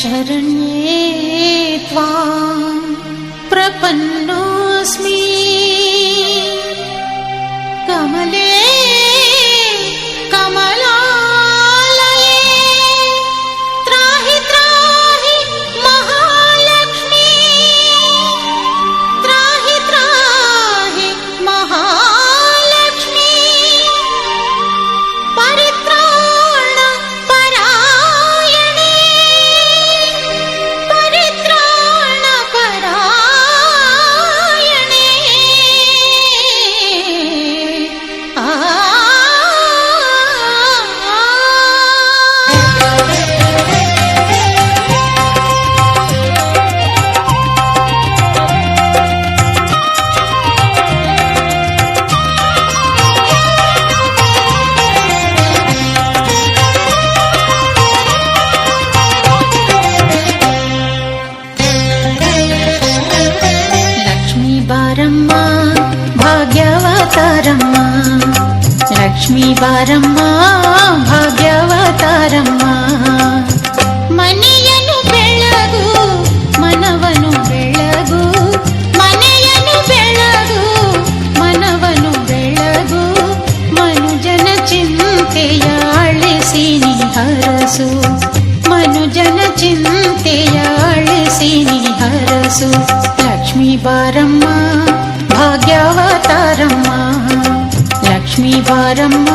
शरण्ये त्वां प्रपन्नोऽस्मि బారమ్మ భాగ్యవతారమ్మ లక్ష్మీ బారమ్మ భాగ్యవతారమ్మ ಮನೆಯನ್ನು ಬೆಳಗು ಮನವನು ಬೆಳಗು ಮನೆಯನ್ನು ಬೆಳಗು ಮನವನು ಬೆಳಗು ಮನುಜನ ಚಿಂತೆಯ ಅಳಿಸಿ ನೀ ಹರಸು ಮನುಜನ ಚಿಂತೆಯ ಅಳಿಸಿ లక్ష్మీవారమ్మ భాగ్యావతారమ్మ లక్ష్మీవారమ్మ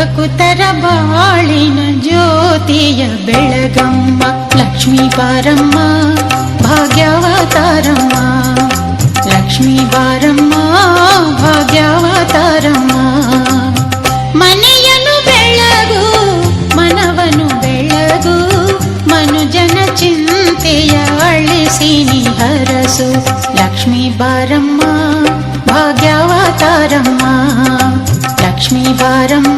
ಭಕುತರ ಬಾಳಿನ ಜ್ಯೋತಿಯ ಬೆಳಗಮ್ಮ ಲಕ್ಷ್ಮೀ ಬಾರಮ್ಮ ಭಾಗ್ಯಾವತಾರಮ್ಮ ಲಕ್ಷ್ಮೀ ಬಾರಮ್ಮ ಭಾಗ್ಯಾವತಾರಮ್ಮ ಮನೆಯನ್ನು ಬೆಳಗು ಮನವನು ಬೆಳಗು ಮನುಜನ ಚಿಂತೆಯ ಅಳಿಸಿ ನೀ ಹರಸು ಲಕ್ಷ್ಮೀ ಬಾರಮ್ಮ ಭಾಗ್ಯಾವತಾರಮ್ಮ ಲಕ್ಷ್ಮೀ ಬಾರಮ್ಮ